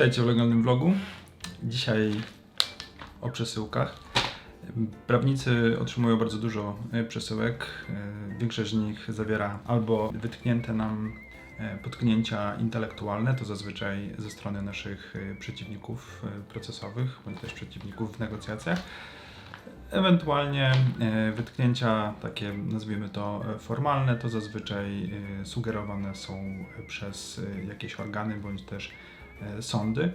Witajcie w legalnym vlogu. Dzisiaj o przesyłkach. Prawnicy otrzymują bardzo dużo e, przesyłek. E, Większość z nich zawiera albo wytknięte nam e, potknięcia intelektualne, to zazwyczaj ze strony naszych przeciwników procesowych, bądź też przeciwników w negocjacjach. Ewentualnie wytknięcia takie, nazwijmy to formalne, to zazwyczaj sugerowane są przez jakieś organy bądź też sądy.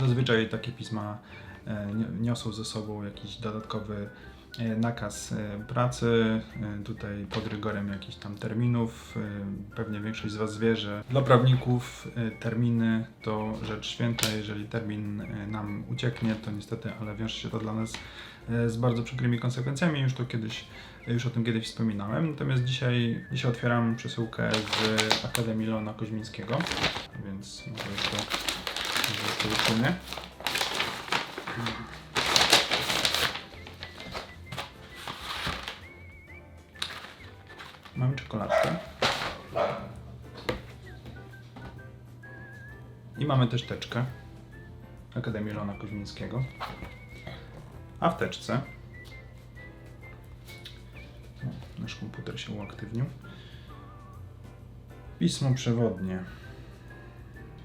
Zazwyczaj takie pisma e, ni- niosą ze sobą jakiś dodatkowy e, nakaz e, pracy, e, tutaj pod rygorem jakichś tam terminów. E, Pewnie większość z Was wie, że dla prawników e, terminy to rzecz święta. Jeżeli termin e, nam ucieknie, to niestety, ale wiąże się to dla nas e, z bardzo przykrymi konsekwencjami. Już to kiedyś, już o tym kiedyś wspominałem. Natomiast dzisiaj, dzisiaj otwieram przesyłkę z Akademii Leona Koźmińskiego, więc może to, uczynię. Mamy czekoladkę. I mamy też teczkę Akademii Leona Koźmińskiego. A w teczce nasz komputer się uaktywnił. Pismo przewodnie.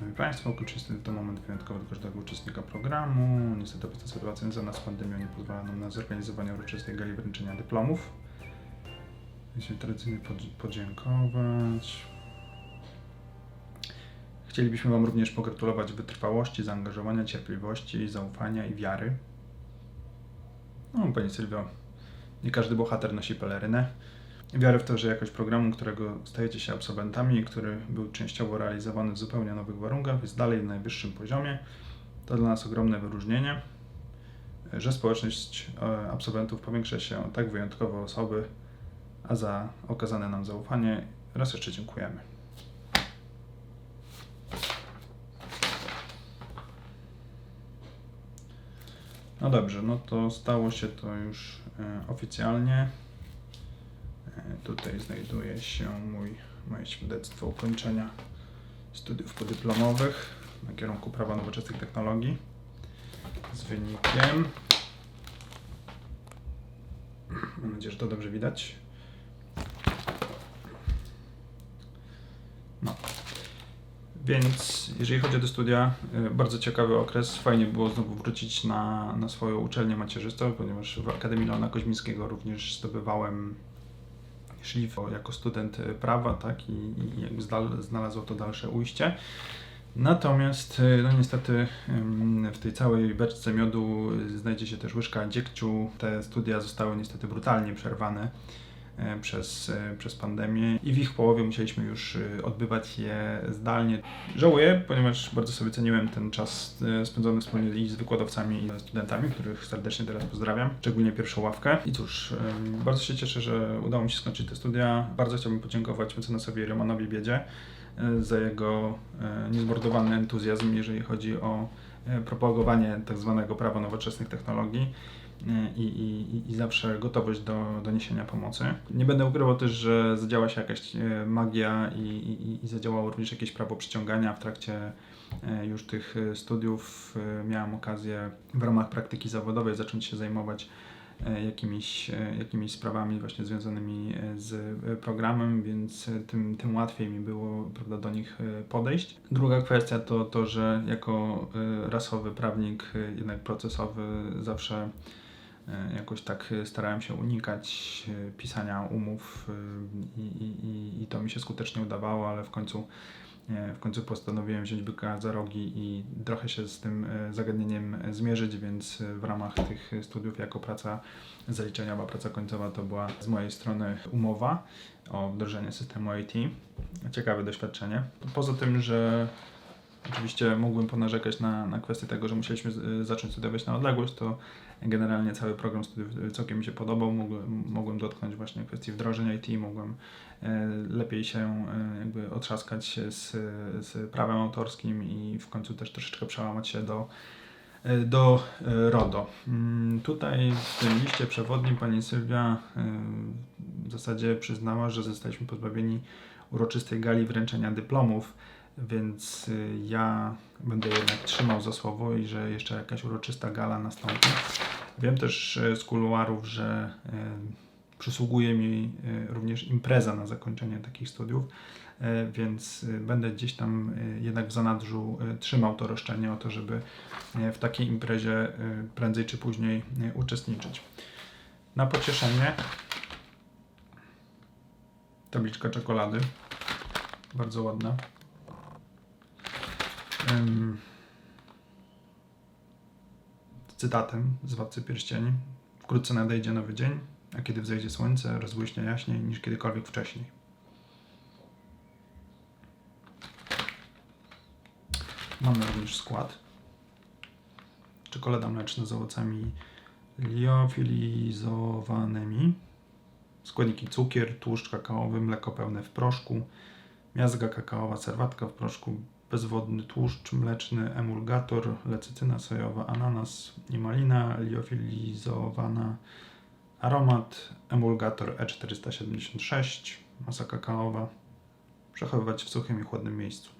Szanowni Państwo, oczywisty to moment wyjątkowy dla każdego uczestnika programu. Niestety obecna sytuacja związana z pandemią nie pozwala nam na zorganizowanie uroczystej gali wręczenia dyplomów. Chcieliśmy tradycyjnie podzi- podziękować. Chcielibyśmy Wam również pogratulować wytrwałości, zaangażowania, cierpliwości, zaufania i wiary. No, Pani Sylwio, nie każdy bohater nosi pelerynę. Wiarę w to, że jakość programu, którego stajecie się absolwentami który był częściowo realizowany w zupełnie nowych warunkach, jest dalej na najwyższym poziomie. To dla nas ogromne wyróżnienie, że społeczność e, absolwentów powiększa się tak wyjątkowe osoby, a za okazane nam zaufanie raz jeszcze dziękujemy. No dobrze, no to stało się to już e, oficjalnie. Tutaj znajduje się mój, moje świadectwo ukończenia studiów podyplomowych na kierunku prawa nowoczesnych technologii z wynikiem. Mam nadzieję, że to dobrze widać. No. Więc jeżeli chodzi o te studia, y, bardzo ciekawy okres. Fajnie było znowu wrócić na, na swoją uczelnię macierzystą, ponieważ w Akademii Leona Koźmińskiego również zdobywałem szlif jako student prawa, tak, i, i jakby znalazło to dalsze ujście. Natomiast, y, no niestety, w tej całej beczce miodu y, znajdzie się też łyżka dziegciu. Te studia zostały niestety brutalnie przerwane przez, e, przez pandemię i w ich połowie musieliśmy już e, odbywać je zdalnie. Żałuję, ponieważ bardzo sobie ceniłem ten czas e, spędzony wspólnie i z wykładowcami i studentami, których serdecznie teraz pozdrawiam, szczególnie pierwszą ławkę. I cóż, bardzo się cieszę, że udało mi się skończyć te studia. Bardzo chciałbym podziękować mecenasowi Romanowi Biedzie e, za jego e, niezmordowany entuzjazm, jeżeli chodzi o e, propagowanie tak zwanego prawa nowoczesnych technologii e, i, i, i zawsze gotowość do, do niesienia pomocy. Nie będę ukrywał też, że zadziała się jakaś e, magia i, i, i zadziałało również jakieś prawo przyciągania w trakcie e, już tych studiów. Miałem okazję w ramach praktyki zawodowej zacząć się zajmować jakimiś, jakimiś sprawami właśnie związanymi z programem, więc tym, tym łatwiej mi było prawda, do nich podejść. Druga kwestia to to, że jako rasowy prawnik, jednak procesowy, zawsze jakoś tak e, starałem się unikać e, pisania umów e, i, i, i- to mi się skutecznie udawało, ale w końcu e, w końcu postanowiłem wziąć byka za rogi i trochę się z tym e, zagadnieniem e, zmierzyć, więc e, w ramach tych studiów jako praca zaliczeniowa, praca końcowa to była z mojej strony umowa o wdrożenie systemu IT. Ciekawe doświadczenie. Poza tym, że oczywiście mógłbym ponarzekać na, na kwestię tego, że musieliśmy z- zacząć studiować na odległość, to generalnie cały program studiów całkiem mi się podobał. Mogłem, mogłem dotknąć właśnie kwestii wdrożeń IT, mogłem e, lepiej się e, jakby otrzaskać z, z prawem autorskim i w końcu też troszeczkę przełamać się do, do RODO. Mm, Tutaj w tym liście przewodnim pani Sylwia w zasadzie przyznała, że zostaliśmy pozbawieni uroczystej gali wręczenia dyplomów. Więc y, ja będę jednak trzymał za słowo i że jeszcze jakaś uroczysta gala nastąpi. Wiem też y, z kuluarów, że y, przysługuje mi również impreza na zakończenie takich studiów, więc będę gdzieś tam jednak w zanadrzu trzymał to roszczenie o to, żeby w takiej imprezie prędzej czy później uczestniczyć. Na pocieszenie tabliczka czekolady. Bardzo ładna. Z cytatem z Władcy Pierścieni. Wkrótce nadejdzie nowy dzień, a kiedy wzejdzie słońce, rozbłyśnie jaśniej niż kiedykolwiek wcześniej. Mamy również skład. Czekolada mleczna z owocami liofilizowanymi. Składniki cukier, tłuszcz kakaowy, mleko pełne w proszku, miazga kakaowa, serwatka w proszku, bezwodny tłuszcz mleczny, emulgator, lecytyna sojowa, ananas i malina, liofilizowana, aromat, emulgator E476, masa kakaowa. Przechowywać w suchym i chłodnym miejscu.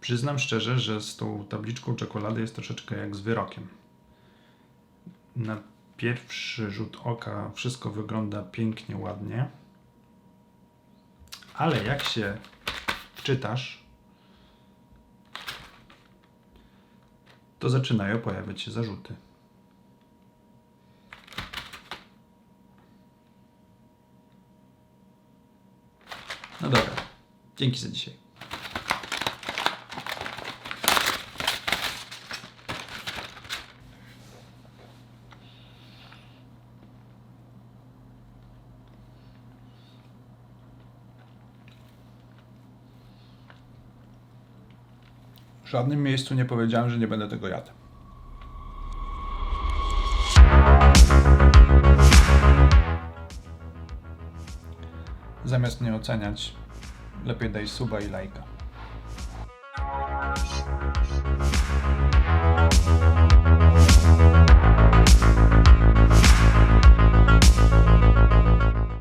Przyznam szczerze, że z tą tabliczką czekolady jest troszeczkę jak z wyrokiem. Na pierwszy rzut oka wszystko wygląda pięknie, ładnie, ale jak się wczytasz, to zaczynają pojawiać się zarzuty. No dobra, dzięki za dzisiaj. Żadnym miejscu nie powiedziałem, że nie będę tego jadł. Zamiast mnie oceniać, lepiej daj suba i lajka.